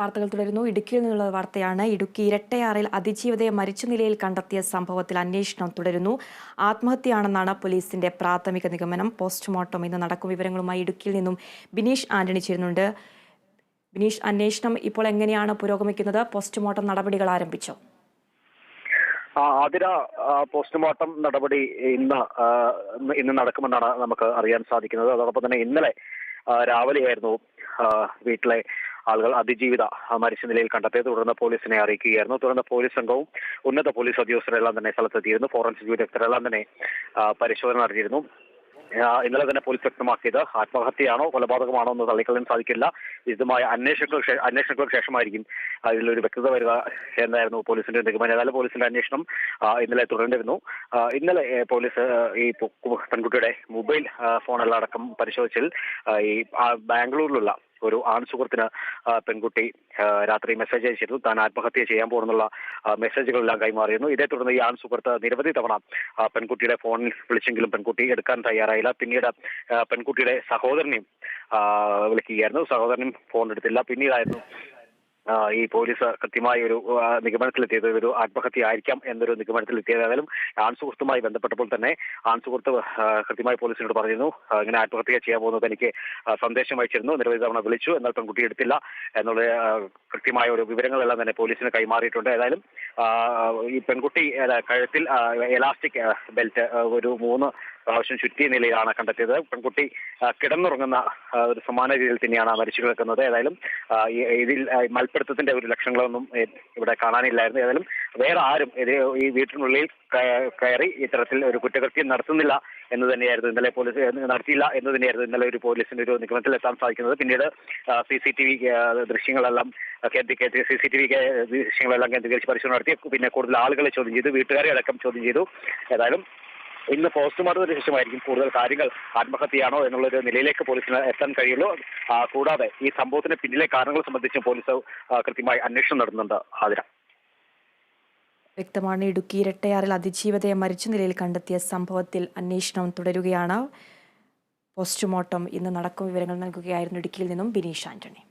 വാർത്തകൾ തുടരുന്നു. ഇടുക്കിയിൽ നിന്നുള്ള വാർത്തയാണ്. ഇടുക്കി ഇരട്ടയാറിൽ അതിജീവിതയെ മരിച്ച നിലയിൽ കണ്ടെത്തിയ സംഭവത്തിൽ അന്വേഷണം തുടരുന്നു. ആത്മഹത്യയാണെന്നാണ് പോലീസിന്റെ പ്രാഥമിക നിഗമനം. പോസ്റ്റ്മോർട്ടം ഇന്ന് നടക്കും. വിവരങ്ങളുമായി ഇടുക്കിയിൽ നിന്നും ബിനീഷ് ആന്റണി ചേരുന്നുണ്ട്. ബിനീഷ് അന്വേഷണം ഇപ്പോൾ എങ്ങനെയാണ് പുരോഗമിക്കുന്നത്? പോസ്റ്റ്മോർട്ടം നടപടികൾ ആരംഭിച്ചോ? അതിര പോസ്റ്റ്മോർട്ടം നടപടി ഇന്ന് ഇന്ന് നടക്കുമെന്നാണ് നമുക്ക് അറിയാൻ സാധിക്കുന്നത്. അതോടൊപ്പം തന്നെ ഇന്നലെ രാവിലെയായിരുന്നു വീട്ടിലെ ആളുകൾ അതിജീവിത മരിച്ച നിലയിൽ കണ്ടെത്തിയത്. തുടർന്ന് പോലീസിനെ അറിയിക്കുകയായിരുന്നു. തുടർന്ന് പോലീസ് സംഘവും ഉന്നത പോലീസ് ഉദ്യോഗസ്ഥരെല്ലാം തന്നെ സ്ഥലത്തെത്തിയിരുന്നു. ഫോറൻസിക് വിദഗ്ധരെല്ലാം തന്നെ പരിശോധന നടത്തിയിരുന്നു. ഇന്നലെ തന്നെ പോലീസ് വ്യക്തമാക്കിയത്. ആത്മഹത്യയാണോ കൊലപാതകമാണോ എന്ന് തള്ളിക്കളയാൻ സാധിക്കില്ല. വിശദമായ അന്വേഷണങ്ങൾക്ക് അന്വേഷണങ്ങൾക്ക് ശേഷമായിരിക്കും അതിലൊരു വ്യക്തത വരിക എന്നായിരുന്നു പോലീസിന്റെ നിഗമനം. ഏതായാലും പോലീസിന്റെ അന്വേഷണം ഇന്നലെ തുടർന്നിരുന്നു ഇന്നലെ പോലീസ് ഈ പെൺകുട്ടിയുടെ മൊബൈൽ ഫോണെല്ലാം അടക്കം പരിശോധിച്ചതിൽ ഈ ബാംഗ്ലൂരിലുള്ള ഒരു ആൺ സുഹൃത്തിന് പെൺകുട്ടി രാത്രി മെസ്സേജ് അയച്ചിരുന്നു. താൻ ആത്മഹത്യ ചെയ്യാൻ പോകുന്നുള്ള മെസ്സേജുകളെല്ലാം കൈമാറിയിരുന്നു. ഇതേ തുടർന്ന് ഈ ആൺ സുഹൃത്ത് നിരവധി തവണ പെൺകുട്ടിയുടെ ഫോണിൽ വിളിച്ചെങ്കിലും പെൺകുട്ടി എടുക്കാൻ തയ്യാറായില്ല. പിന്നീട് പെൺകുട്ടിയുടെ സഹോദരനെയും വിളിക്കുകയായിരുന്നു. സഹോദരനും ഫോൺ എടുത്തില്ല. പിന്നീടായിരുന്നു ഈ പോലീസ് കൃത്യമായ ഒരു നിഗമനത്തിലെത്തിയത് ഒരു ആത്മഹത്യ ആയിരിക്കാം എന്നൊരു നിഗമനത്തിലെത്തിയത് ഏതായാലും ആൺസുഹൃത്തുമായി ബന്ധപ്പെട്ടപ്പോൾ തന്നെ ആൺസുഹൃത്ത് കൃത്യമായി പോലീസിനോട് പറഞ്ഞിരുന്നു. ഇങ്ങനെ ആത്മഹത്യ ചെയ്യാൻ പോകുന്നത് എനിക്ക് സന്ദേശം അയച്ചിരുന്നു. നിരവധി തവണ വിളിച്ചു. എന്നാൽ പെൺകുട്ടി എടുത്തില്ല എന്നുള്ള കൃത്യമായ ഒരു വിവരങ്ങളെല്ലാം തന്നെ പോലീസിന് കൈമാറിയിട്ടുണ്ട്. ഏതായാലും ഈ പെൺകുട്ടി കഴുത്തിൽ എലാസ്റ്റിക് ബെൽറ്റ് ഒരു മൂന്ന് പ്രാവശ്യം ചുറ്റിയ നിലയിലാണ് കണ്ടെത്തിയത്. പെൺകുട്ടി കിടന്നുറങ്ങുന്ന ഒരു സമാന രീതിയിൽ തന്നെയാണ് മരിച്ചു കിടക്കുന്നത്. ഏതായാലും ഇതിൽ മൽപ്പിടുത്തത്തിന്റെ ഒരു ലക്ഷണങ്ങളൊന്നും ഇവിടെ കാണാനില്ലായിരുന്നു. ഏതായാലും വേറെ ആരും ഇത് ഈ വീട്ടിനുള്ളിൽ കയ- കയറി ഇത്തരത്തിൽ ഒരു കുറ്റകൃത്യം നടത്തുന്നില്ല എന്ന് തന്നെയായിരുന്നു ഇന്നലെ പോലീസ് നടത്തിയില്ല എന്ന് തന്നെയായിരുന്നു ഇന്നലെ ഒരു പോലീസിന്റെ ഒരു നിഗമനത്തിൽ എത്താൻ സാധിക്കുന്നത്. പിന്നീട് സി സി ടി വി ദൃശ്യങ്ങളെല്ലാം കേന്ദ്രീകരിച്ച് സി സി ടി വി ദൃശ്യങ്ങളെല്ലാം കേന്ദ്രീകരിച്ച് പരിശോധന നടത്തി. പിന്നെ കൂടുതൽ ആളുകളെ ചോദ്യം ചെയ്തു വീട്ടുകാരെ അടക്കം ചോദ്യം ചെയ്തു. ഏതായാലും ഇന്ന് പോസ്റ്റ്മോർട്ടത്തിന് ശേഷമായിരിക്കും കൂടുതൽ കാര്യങ്ങൾ ആത്മഹത്യയാണോ എന്നുള്ള ഒരു നിലയിലേക്ക് പോലീസിന് എത്താൻ കഴിയുള്ളൂ. കൂടാതെ ഈ സംഭവത്തിന് പിന്നിലെ കാരണങ്ങൾ സംബന്ധിച്ചും പോലീസ് കൃത്യമായി അന്വേഷണം നടത്തുന്നുണ്ട്. ആതിര വ്യക്തമാണ്. ഇടുക്കി ഇരട്ടയാറിൽ അതിജീവതയെ മരിച്ച നിലയിൽ കണ്ടെത്തിയ സംഭവത്തിൽ അന്വേഷണം തുടരുകയാണ്. പോസ്റ്റ്മോർട്ടം ഇന്ന് നടക്കും വിവരങ്ങൾ നൽകുകയായിരുന്നു ഇടുക്കിയിൽ നിന്നും ബിനീഷ് ആന്റണി.